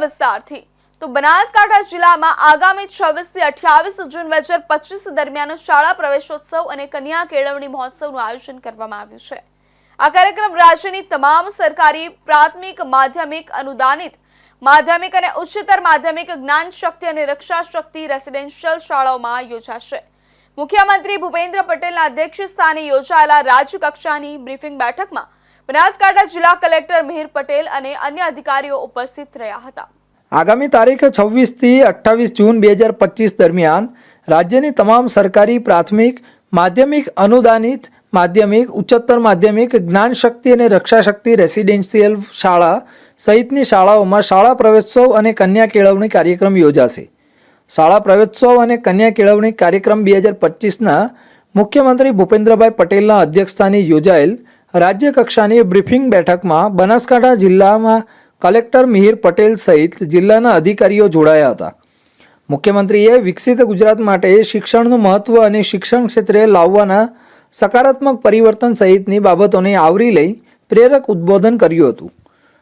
વિસ્તારથી. તો બનાસકાંઠા જિલ્લામાં આગામી છવ્વીસથી અઠ્યાવીસ જૂન બે હજાર પચીસ દરમિયાન શાળા પ્રવેશોત્સવ અને કન્યા કેળવણી મહોત્સવનું આયોજન કરવામાં આવ્યું છે. આ કાર્યક્રમ રાજ્યની તમામ સરકારી, પ્રાથમિક, માધ્યમિક, અનુદાનિત, માધ્યમિક અને ઉચ્ચતર માધ્યમિક જ્ઞાન શક્તિ અને રક્ષા શક્તિ રેસિડેન્શિયલ શાળાઓમાં યોજાશે. મુખ્યમંત્રી ભૂપેન્દ્ર પટેલના અધ્યક્ષ સ્થાને યોજાયેલા રાજ્યકક્ષાની બ્રીફિંગ બેઠકમાં બનાસકાંઠા જિલ્લા કલેક્ટર મિહિર પટેલ અને અન્ય અધિકારીઓ ઉપસ્થિત રહ્યા હતા. આગામી તારીખ છવ્વીસથી અઠ્ઠાવીસ જૂન બે હજાર પચીસ દરમિયાન રાજ્યની તમામ સરકારી પ્રાથમિક, માધ્યમિક, અનુદાનિત માધ્યમિક, ઉચ્ચતર માધ્યમિક, જ્ઞાન શક્તિ અને રક્ષા શક્તિ રેસિડેન્શિયલ શાળા સહિતની શાળાઓમાં શાળા પ્રવેશોત્સવ અને કન્યા કેળવણી કાર્યક્રમ યોજાશે. શાળા પ્રવેશોત્સવ અને કન્યા કેળવણી કાર્યક્રમ બે હજાર પચીસના મુખ્યમંત્રી ભૂપેન્દ્રભાઈ પટેલના અધ્યક્ષસ્થાને યોજાયેલ રાજ્ય કક્ષાની બ્રીફિંગ બેઠકમાં બનાસકાંઠા જિલ્લામાં કલેક્ટર મિહિર પટેલ સહિત જિલ્લાના અધિકારીઓ જોડાયા હતા. મુખ્યમંત્રીએ વિકસિત ગુજરાત માટે શિક્ષણનું મહત્વ અને શિક્ષણ ક્ષેત્રે લાવવાના સકારાત્મક પરિવર્તન સહિતની બાબતોને આવરી લઈ પ્રેરક ઉદ્બોધન કર્યું હતું.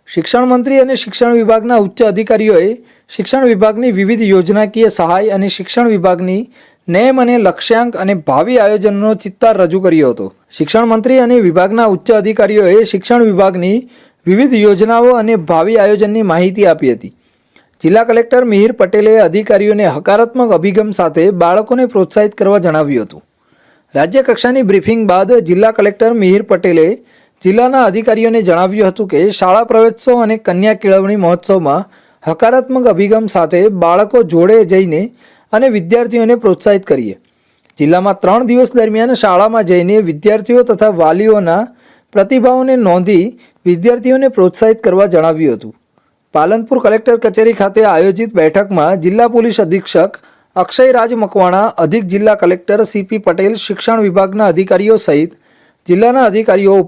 શિક્ષણ મંત્રી અને શિક્ષણ વિભાગના ઉચ્ચ અધિકારીઓએ શિક્ષણ વિભાગની વિવિધ યોજનાકીય સહાય અને શિક્ષણ વિભાગની નેમ અને લક્ષ્યાંક અને ભાવિ આયોજનનો ચિત્તાર રજૂ કર્યો હતો. શિક્ષણ મંત્રી અને વિભાગના ઉચ્ચ અધિકારીઓએ શિક્ષણ વિભાગની વિવિધ યોજનાઓ અને ભાવિ આયોજનની માહિતી આપી હતી. જિલ્લા કલેક્ટર મિહિર પટેલે અધિકારીઓને હકારાત્મક અભિગમ સાથે બાળકોને પ્રોત્સાહિત કરવા જણાવ્યું હતું. રાજ્ય કક્ષાની બ્રિફિંગ બાદ જિલ્લા કલેક્ટર મિહિર પટેલે જિલ્લાના અધિકારીઓને જણાવ્યું હતું કે, શાળા પ્રવેશોત્સવ અને કન્યા કેળવણી મહોત્સવમાં હકારાત્મક અભિગમ સાથે બાળકો જોડે જઈને અને વિદ્યાર્થીઓને પ્રોત્સાહિત કરીએ. જિલ્લામાં ત્રણ દિવસ દરમિયાન શાળામાં જઈને વિદ્યાર્થીઓ તથા વાલીઓના પ્રતિભાવોને નોંધી વિદ્યાર્થીઓને પ્રોત્સાહિત કરવા જણાવ્યું હતું. પાલનપુર કલેક્ટર કચેરી ખાતે આયોજિત બેઠકમાં જિલ્લા પોલીસ અધિક્ષક અક્ષય રાજ મકવાણા, અધિક જિલ્લા કલેક્ટર સીપી પટેલ, શિક્ષણ વિભાગના અધિકારીઓ સહિત જિલ્લાના અધિકારીઓ ઉપર